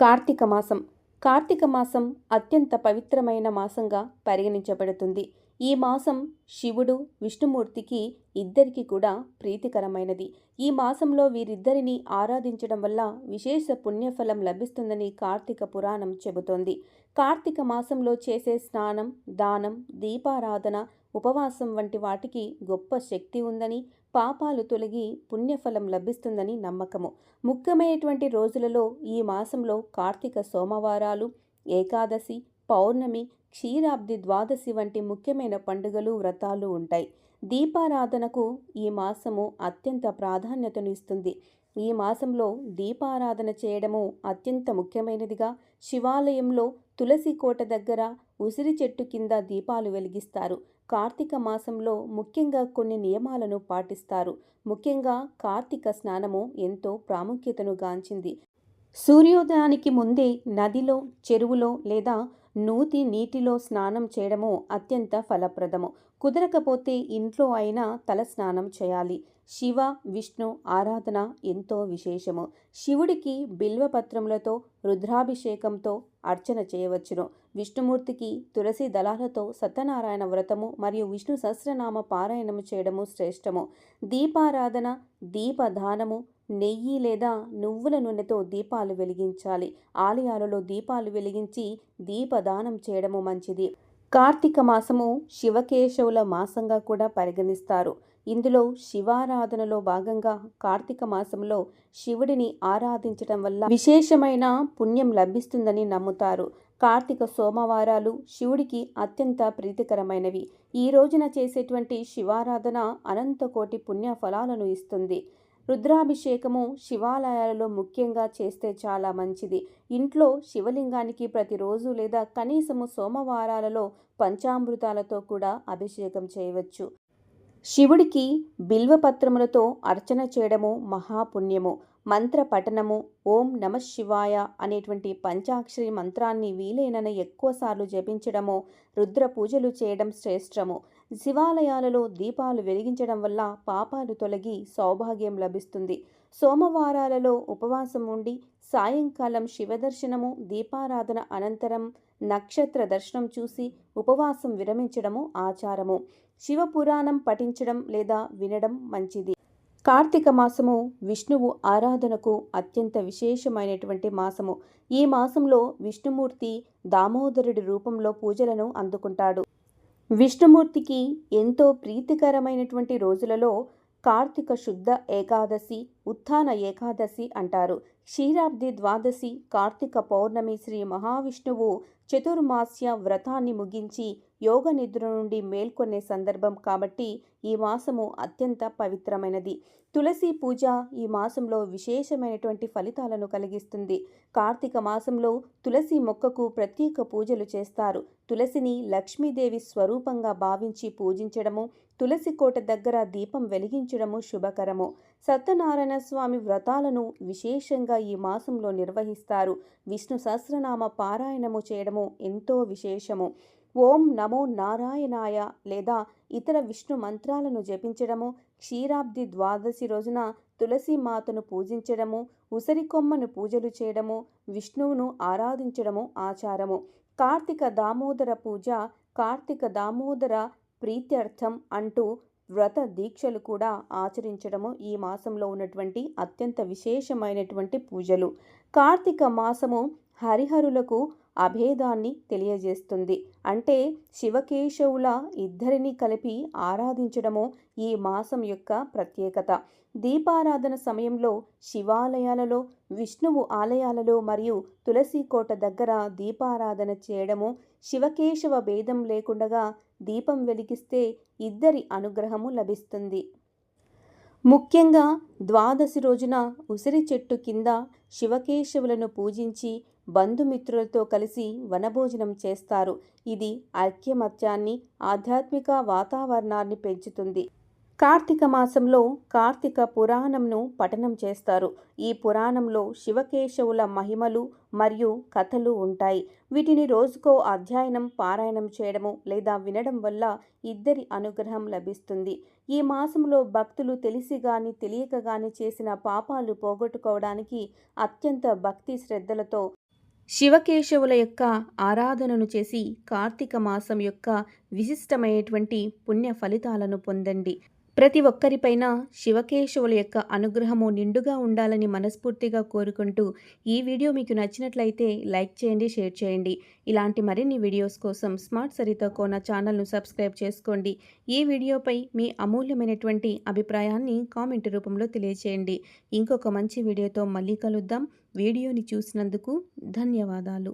కార్తీక మాసం. కార్తీక మాసం అత్యంత పవిత్రమైన మాసంగా పరిగణించబడుతుంది. ఈ మాసం శివుడు విష్ణుమూర్తికి ఇద్దరికీ కూడా ప్రీతికరమైనది. ఈ మాసంలో వీరిద్దరిని ఆరాధించడం వల్ల విశేష పుణ్యఫలం లభిస్తుందని కార్తీక పురాణం చెబుతోంది. కార్తీక మాసంలో చేసే స్నానం దానం దీపారాధన ఉపవాసం వంటి వాటికి గొప్ప శక్తి ఉందని పాపాలు తొలగి పుణ్యఫలం లభిస్తుందని నమ్మకము. ముఖ్యమైనటువంటి రోజులలో ఈ మాసంలో కార్తీక సోమవారాలు ఏకాదశి పౌర్ణమి క్షీరాబ్ది ద్వాదశి వంటి ముఖ్యమైన పండుగలు వ్రతాలు ఉంటాయి. దీపారాధనకు ఈ మాసము అత్యంత ప్రాధాన్యతను ఇస్తుంది. ఈ మాసంలో దీపారాధన చేయడము అత్యంత ముఖ్యమైనదిగా శివాలయంలో తులసి కోట దగ్గర ఉసిరి చెట్టు కింద దీపాలు వెలిగిస్తారు. కార్తీక మాసంలో ముఖ్యంగా కొన్ని నియమాలను పాటిస్తారు. ముఖ్యంగా కార్తీక స్నానము ఎంతో ప్రాముఖ్యతను గాంచింది. సూర్యోదయానికి ముందే నదిలో చెరువులో లేదా నూతి నీటిలో స్నానం చేయడము అత్యంత ఫలప్రదము. కుదరకపోతే ఇంట్లో అయినా తల స్నానం చేయాలి. శివ విష్ణు ఆరాధన ఎంతో విశేషము. శివుడికి బిల్వపత్రములతో రుద్రాభిషేకంతో అర్చన చేయవచ్చును. విష్ణుమూర్తికి తులసి దళాలతో సత్యనారాయణ వ్రతము మరియు విష్ణు సహస్రనామ పారాయణము చేయడము శ్రేష్టము. దీపారాధన దీపదానము నెయ్యి లేదా నువ్వుల నూనెతో దీపాలు వెలిగించాలి. ఆలయాలలో దీపాలు వెలిగించి దీపదానం చేయడము మంచిది. కార్తీక మాసము శివకేశవుల మాసంగా కూడా పరిగణిస్తారు. ఇందులో శివారాధనలో భాగంగా కార్తీక మాసంలో శివుడిని ఆరాధించటం వల్ల విశేషమైన పుణ్యం లభిస్తుందని నమ్ముతారు. కార్తీక సోమవారాలు శివుడికి అత్యంత ప్రీతికరమైనవి. ఈ రోజున చేసేటువంటి శివారాధన అనంతకోటి పుణ్య ఫలాలను ఇస్తుంది. రుద్రాభిషేకము శివాలయాలలో ముఖ్యంగా చేస్తే చాలా మంచిది. ఇంట్లో శివలింగానికి ప్రతిరోజు లేదా కనీసము సోమవారాలలో పంచామృతాలతో కూడా అభిషేకం చేయవచ్చు. శివుడికి బిల్వపత్రములతో అర్చన చేయడము మహాపుణ్యము. మంత్ర పఠనము ఓం నమ శివాయ అనేటువంటి పంచాక్షరి మంత్రాన్ని వీలైనన ఎక్కువసార్లు జపించడము రుద్ర పూజలు చేయడం శ్రేష్టము. శివాలయాలలో దీపాలు వెలిగించడం వల్ల పాపాలు తొలగి సౌభాగ్యం లభిస్తుంది. సోమవారాలలో ఉపవాసం ఉండి సాయంకాలం శివదర్శనము దీపారాధన అనంతరం నక్షత్ర దర్శనం చూసి ఉపవాసం విరమించడము ఆచారము. శివపురాణం పఠించడం లేదా వినడం మంచిది. కార్తీక మాసము విష్ణువు ఆరాధనకు అత్యంత విశేషమైనటువంటి మాసము. ఈ మాసంలో విష్ణుమూర్తి దామోదరుడి రూపంలో పూజలను అందుకుంటాడు. విష్ణుమూర్తికి ఎంతో ప్రీతికరమైనటువంటి రోజులలో కార్తీక శుద్ధ ఏకాదశి ఉత్థాన ఏకాదశి అంటారు. క్షీరాబ్ది ద్వాదశి కార్తీక పౌర్ణమి శ్రీ మహావిష్ణువు చతుర్మాస్య వ్రతాన్ని ముగించి యోగ నిద్ర నుండి మేల్కొనే సందర్భం కాబట్టి ఈ మాసము అత్యంత పవిత్రమైనది. తులసి పూజ ఈ మాసంలో విశేషమైనటువంటి ఫలితాలను కలిగిస్తుంది. కార్తీక మాసంలో తులసి మొక్కకు ప్రత్యేక పూజలు చేస్తారు. తులసిని లక్ష్మీదేవి స్వరూపంగా భావించి పూజించడము తులసి కోట దగ్గర దీపం వెలిగించడము శుభకరము. సత్యనారాయణ స్వామి వ్రతాలను విశేషంగా ఈ మాసంలో నిర్వహిస్తారు. విష్ణు సహస్రనామ పారాయణము చేయడము ఎంతో విశేషము. ఓం నమో నారాయణాయ లేదా ఇతర విష్ణు మంత్రాలను జపించడము క్షీరాబ్ది ద్వాదశి రోజున తులసి మాతను పూజించడము ఉసిరికొమ్మను పూజలు చేయడము విష్ణువును ఆరాధించడము ఆచారము. కార్తీక దామోదర పూజ కార్తీక దామోదర ప్రీత్యర్థం అంటూ వ్రత దీక్షలు కూడా ఆచరించడము ఈ మాసంలో ఉన్నటువంటి అత్యంత విశేషమైనటువంటి పూజలు. కార్తీక మాసము హరిహరులకు అభేదాన్ని తెలియజేస్తుంది. అంటే శివకేశవుల ఇద్దరిని కలిపి ఆరాధించడము ఈ మాసం యొక్క ప్రత్యేకత. దీపారాధన సమయంలో శివాలయాలలో విష్ణువు ఆలయాలలో మరియు తులసికోట దగ్గర దీపారాధన చేయడము శివకేశవ భేదం లేకుండగా దీపం వెలిగిస్తే ఇద్దరి అనుగ్రహము లభిస్తుంది. ముఖ్యంగా ద్వాదశి రోజున ఉసిరి చెట్టు కింద శివకేశవులను పూజించి బంధుమిత్రులతో కలిసి వనభోజనం చేస్తారు. ఇది ఐక్యమత్యాన్ని ఆధ్యాత్మిక వాతావరణాన్ని పెంచుతుంది. కార్తీక మాసంలో కార్తీక పురాణంను పఠనం చేస్తారు. ఈ పురాణంలో శివకేశవుల మహిమలు మరియు కథలు ఉంటాయి. వీటిని రోజుకో అధ్యయనం పారాయణం చేయడము లేదా వినడం వల్ల ఇద్దరి అనుగ్రహం లభిస్తుంది. ఈ మాసంలో భక్తులు తెలిసి గాని తెలియక గాని చేసిన పాపాలు పోగొట్టుకోవడానికి అత్యంత భక్తి శ్రద్ధలతో శివకేశవుల యొక్క ఆరాధనను చేసి కార్తీక మాసం యొక్క విశిష్టమైనటువంటి పుణ్య ఫలితాలను పొందండి. ప్రతి ఒక్కరిపైన శివకేశవుల యొక్క అనుగ్రహము నిండుగా ఉండాలని మనస్ఫూర్తిగా కోరుకుంటూ ఈ వీడియో మీకు నచ్చినట్లయితే లైక్ చేయండి షేర్ చేయండి. ఇలాంటి మరిన్ని వీడియోస్ కోసం స్మార్ట్ సరితో కోన ఛానల్ను సబ్స్క్రైబ్ చేసుకోండి. ఈ వీడియోపై మీ అమూల్యమైనటువంటి అభిప్రాయాన్ని కామెంట్ రూపంలో తెలియచేయండి. ఇంకొక మంచి వీడియోతో మళ్ళీ కలుద్దాం. వీడియోని చూసినందుకు ధన్యవాదాలు.